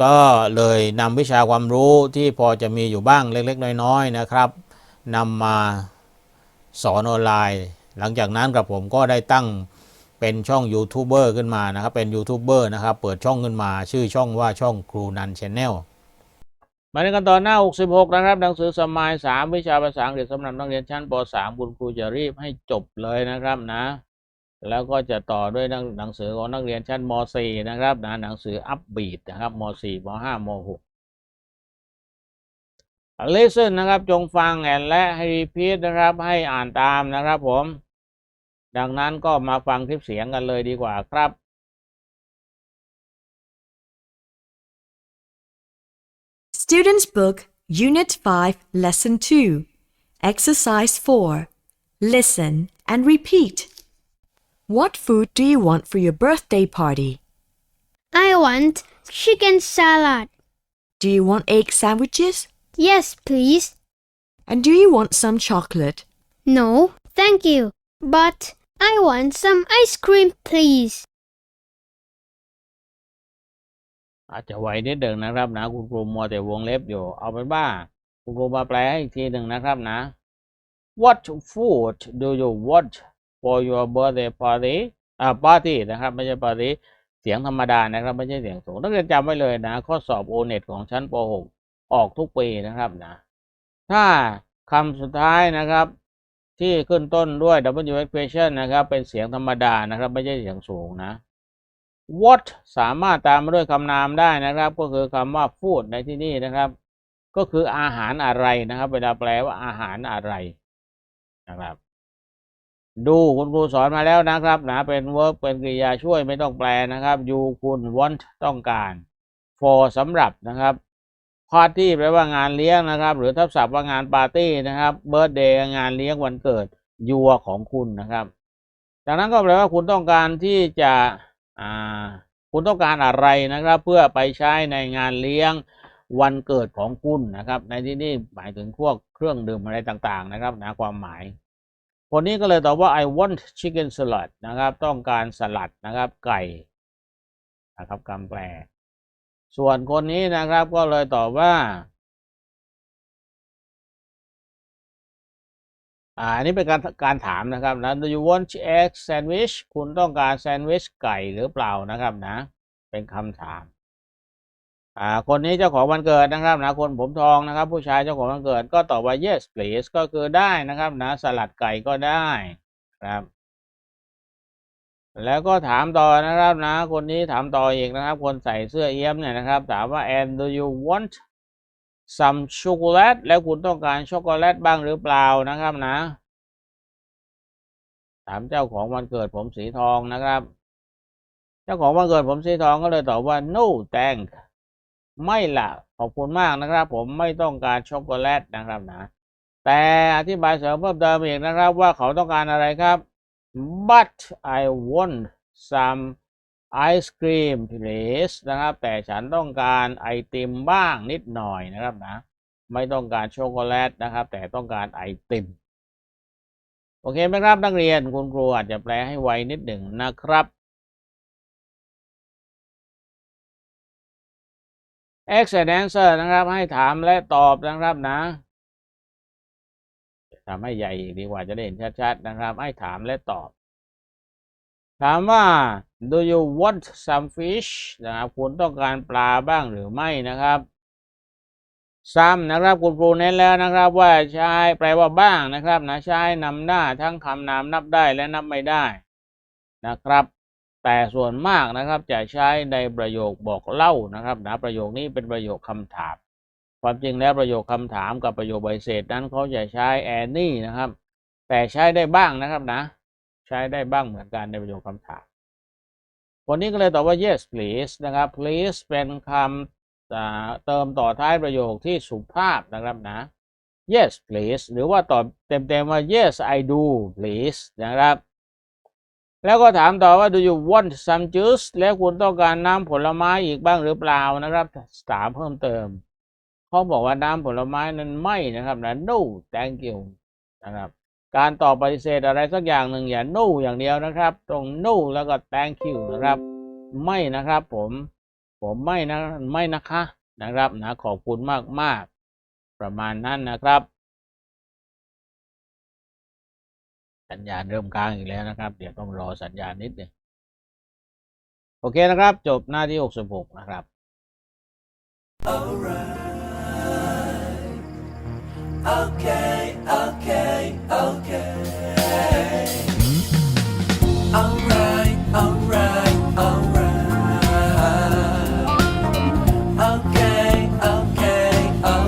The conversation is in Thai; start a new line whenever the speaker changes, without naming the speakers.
ก็เลยนำวิชาความรู้ที่พอจะมีอยู่บ้างเล็กๆ น้อยๆนะครับนำมาสอนออนไลน์ หลังจากนั้นกับผมก็ได้ตั้งเป็นช่องยูทูบเบอร์ขึ้นมานะครับ เป็นยูทูบเบอร์นะครับ เปิดช่องขึ้นมา ชื่อช่องว่าช่องครูนันชแนลมาในกันตอนหน้า 66 นะครับ หนังสือสมาย3 วิชาภาษาอังกฤษสำหรับนักเรียนชั้นป .3 คุณครูจะรีบให้จบเลยนะครับนะ แล้วก็จะต่อด้วยหนังสือของนักเรียนชั้นม .4 นะครับนะหนังสืออัพบีดนะครับม .4 ม .5 ม .6 listen นะครับจงฟังแอนและให้ repeat นะครับให้อ่านตามนะครับผม ดังนั้นก็มาฟังคลิปเสียงกันเลยดีกว่าครับ
Students' Book, Unit 5, Lesson 2. Exercise 4. Listen and repeat. What food do you want for your birthday party?
I want chicken salad.
Do you want egg sandwiches?
Yes, please.
And do you want some chocolate?
No, thank you. But I want some ice cream, please.
อาจจะไวนิดหนึ่งนะครับนะ คุณครูมัวแต่วงเล็บอยู่ เอาเป็นว่า คุณครูมาแปลให้อีกทีหนึ่งนะครับนะ What food do you want for your birthday party อ่า party นะครับ ไม่ใช่ party เสียงธรรมดานะครับ ไม่ใช่เสียงสูงนักเรียนจำไว้เลยนะ ข้อสอบ o n e t ของชั้นป .6 ออกทุกปีนะครับนะ ถ้าคำสุดท้ายนะครับ ที่ขึ้นต้นด้วย W expression นะครับ เป็นเสียงธรรมดานะครับ ไม่ใช่เสียงสูงนะ what สามารถตามมาด้วยคำนามได้นะครับ ก็คือคำว่า food ในที่นี่นะครับ ก็คืออาหารอะไรนะครับ เวลาแปลว่าอาหารอะไรนะครับ ดูคุณครูสอนมาแล้วนะครับนะเป็น verb เป็นกริยาช่วยไม่ต้องแปลนะครับ you คุณ want ต้องการ for สำหรับนะครับ party แปลว่างานเลี้ยงนะครับ หรือทับศัพท์ว่างานปาร์ตี้นะครับ birthday งานเลี้ยงวันเกิด your ของคุณนะครับจากนั้นก็แปลว่าคุณต้องการที่จะอ่าคุณต้องการอะไรนะครับ เพื่อไปใช้ในงานเลี้ยงวันเกิดของคุณนะครับ ในที่นี้หมายถึงพวกเครื่องดื่มอะไรต่างๆนะครับนะความหมาย คนนี้ก็เลยตอบว่า I want chicken salad นะครับ ต้องการสลัดนะครับ ไก่นะครับคำแปล ส่วนคนนี้นะครับก็เลยตอบว่าอ่าอันนี้เป็นการการถามนะครับนะ Do you want egg sandwich คุณต้องการแซนด์วิชไก่หรือเปล่านะครับนะ เป็นคำถาม อ่าคนนี้เจ้าของวันเกิดนะครับนะคนผมทองนะครับ ผู้ชายเจ้าของวันเกิดก็ตอบว่า yes please ก็คือได้นะครับนะสลัดไก่ก็ได้ครับ แล้วก็ถามต่อนะครับนะ คนนี้ถามต่ออีกนะครับ คนใส่เสื้อเอี้ยมเนี่ยนะครับ ถามว่า and do you want some chocolate แล้วคุณต้องการช็อกโกแลตบ้างหรือเปล่านะครับนะ ถามเจ้าของวันเกิดผมสีทองนะครับ เจ้าของวันเกิดผมสีทองก็เลยตอบว่า no thank ไม่ละขอบคุณมากนะครับ ผมไม่ต้องการช็อกโกแลตนะครับนะ แต่อธิบายเสริมเพิ่มเติมอีกนะครับว่าเขาต้องการอะไรครับ but I want some ice cream please นะครับ แต่ฉันต้องการไอติมบ้างนิดหน่อยนะครับนะ ไม่ต้องการช็อกโกแลตนะครับ แต่ต้องการไอติม โอเคไหมครับนักเรียนคุณครูอาจจะแปลให้ไวนิดหนึ่งนะครับ X and answer นะครับ ให้ถามและตอบนะครับนะทำให้ใหญ่ดีกว่าจะได้เห็นชัดๆนะครับ ให้ถามและตอบ ถามว่า do you want some fish นะครับ คุณต้องการปลาบ้างหรือไม่นะครับ some นะครับ คุณครูเน้นแล้วนะครับ ว่าใช้แปลว่าบ้างนะครับนะใช้นำหน้าทั้งคำนามนับได้และนับไม่ได้นะครับ แต่ส่วนมากนะครับจะใช้ในประโยคบอกเล่านะครับนะประโยคนี้เป็นประโยคคำถาม ความจริงแล้วประโยคคำถามกับประโยคใบเสร็จนั้นเขาจะใช้ any นะครับ แต่ใช้ได้บ้างนะครับนะ ใช้ได้บ้างเหมือนกันในประโยคคำถามคนนี้ก็เลยตอบว่า yes please นะครับ please เป็นคำเติมต่อท้ายประโยคที่สุภาพนะครับนะ yes please หรือว่าตอบเต็มๆว่า yes I do please นะครับ แล้วก็ถามต่อว่า do you want some juice แล้วคุณต้องการน้ำผลไม้อีกบ้างหรือเปล่านะครับ ถามเพิ่มเติมเขาบอกว่าน้ำผลไม้นั้นไม่นะครับนะ no thank you นะครับ การตอบปฏิเสธอะไรสักอย่างหนึ่งอย่า no อย่างเดียวนะครับ ตรง no แล้วก็ thank you นะครับ ไม่นะครับผม ผมไม่นะ ไม่นะคะนะครับนะขอบคุณมากมากๆประมาณนั้นนะครับ สัญญาณเริ่มค้างอีกแล้วนะครับ เดี๋ยวต้องรอสัญญาณนิดหนึ่งโอเคนะครับ จบหน้าที่ 66 นะครับ
Okay.